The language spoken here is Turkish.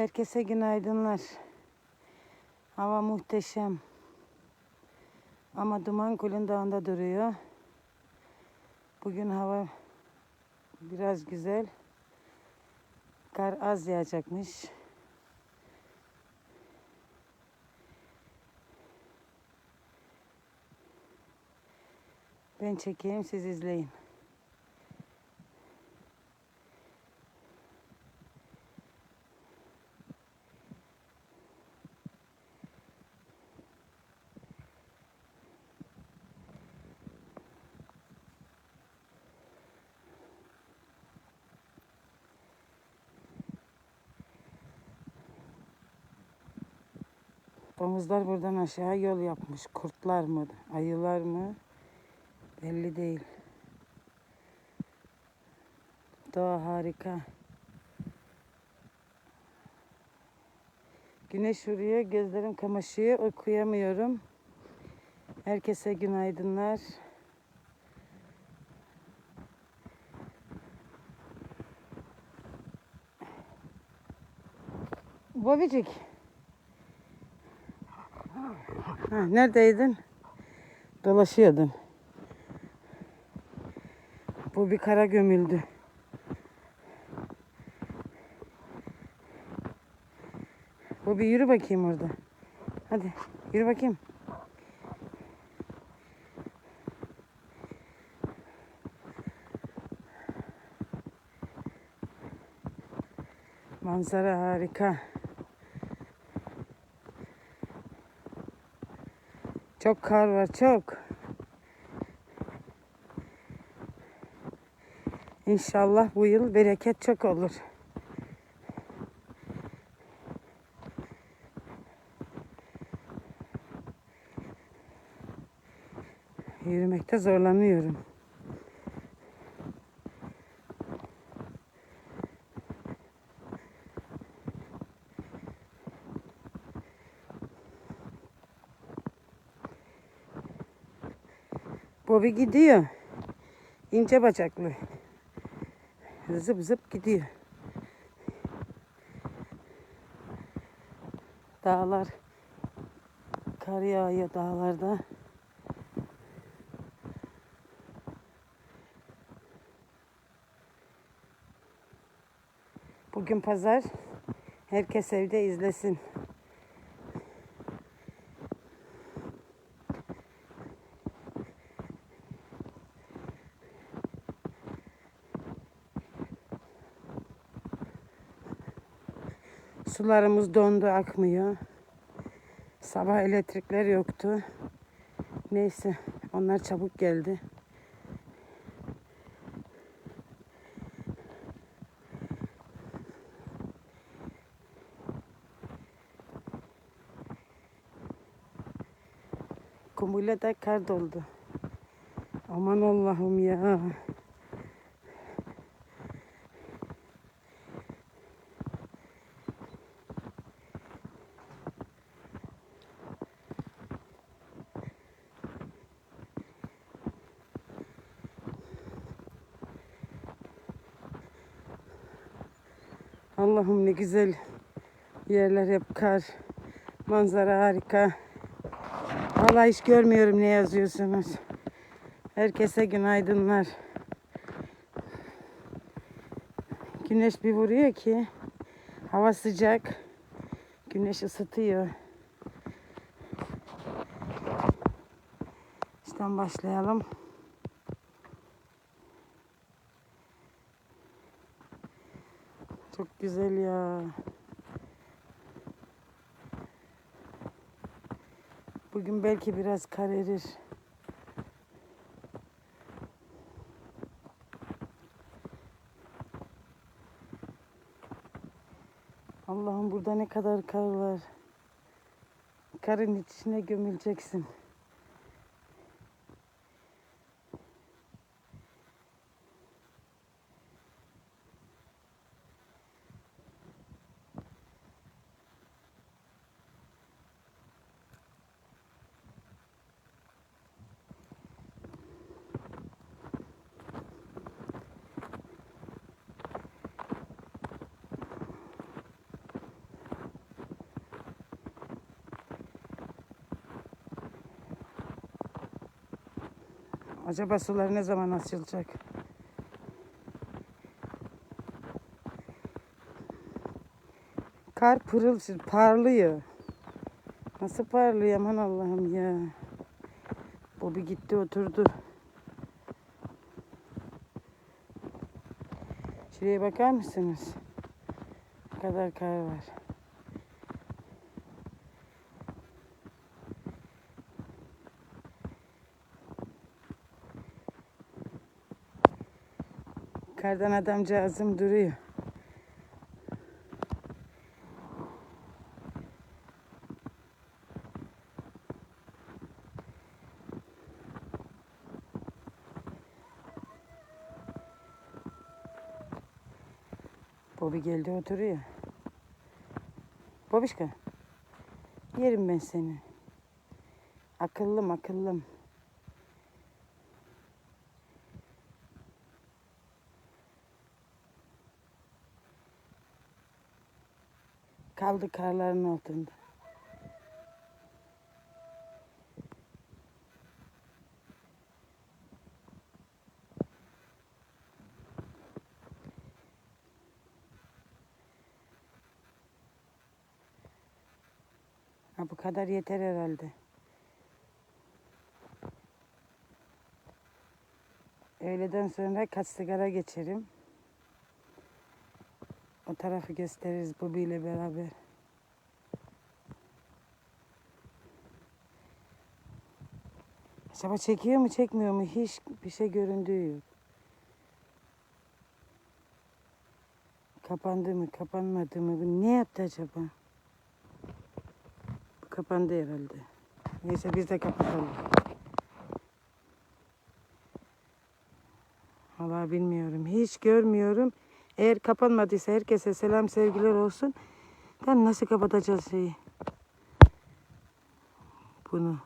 Herkese günaydınlar. Hava muhteşem. Ama duman Kulun Dağı'nda duruyor. Bugün hava biraz güzel. Kar az yağacakmış. Ben çekeyim siz izleyin. Domuzlar buradan aşağı yol yapmış. Kurtlar mı, ayılar mı? Belli değil. Doğa harika. Güneş vuruyor, gözlerim kamaşıyor, okuyamıyorum. Herkese günaydınlar. Bobicik. Ha, neredeydin? Dolaşıyordun. Bu bir kara gömüldü. Bu bir yürü bakayım orada. Hadi yürü bakayım. Manzara harika. Çok kar var çok. İnşallah bu yıl bereket çok olur. Yürümekte zorlanıyorum. Bobby gidiyor. İnce bacaklı. Zıp zıp gidiyor. Dağlar kar yağıyor dağlarda. Bugün pazar. Herkes evde izlesin. Sularımız dondu akmıyor. Sabah elektrikler yoktu. Neyse onlar çabuk geldi. Kumuyla da kar doldu. Aman Allah'ım ya. Allah'ım ne güzel yerler hep kar. Manzara harika. Vallahi hiç görmüyorum ne yazıyorsunuz. Herkese günaydınlar. Güneş bir vuruyor ki hava sıcak. Güneş ısıtıyor. İşten başlayalım. Güzel ya. Bugün belki biraz kar erir. Allah'ım burada ne kadar kar var. Karın içine gömüleceksin. Acaba sular ne zaman açılacak? Kar pırıl parlıyor. Nasıl parlıyor aman Allah'ım ya. Bu gitti oturdu. Şuraya bakar mısınız? Ne kadar kar var. Kardan adamcağızım duruyor. Bobby geldi oturuyor. Bobişka. Yerim ben seni. Akıllım akıllım. Kaldı karların altında. Ha, bu kadar yeter herhalde. Öğleden sonra kaç sigara geçerim. O tarafı gösteririz bu ile beraber. Acaba çekiyor mu çekmiyor mu hiç bir şey göründüğü yok. Kapandı mı kapanmadı mı bu ne yaptı acaba? Kapandı herhalde. Neyse biz de kapatalım. Vallahi bilmiyorum. Hiç görmüyorum. Eğer kapanmadıysa herkese selam sevgiler olsun. Ben nasıl kapatacağız şeyi? Bunu.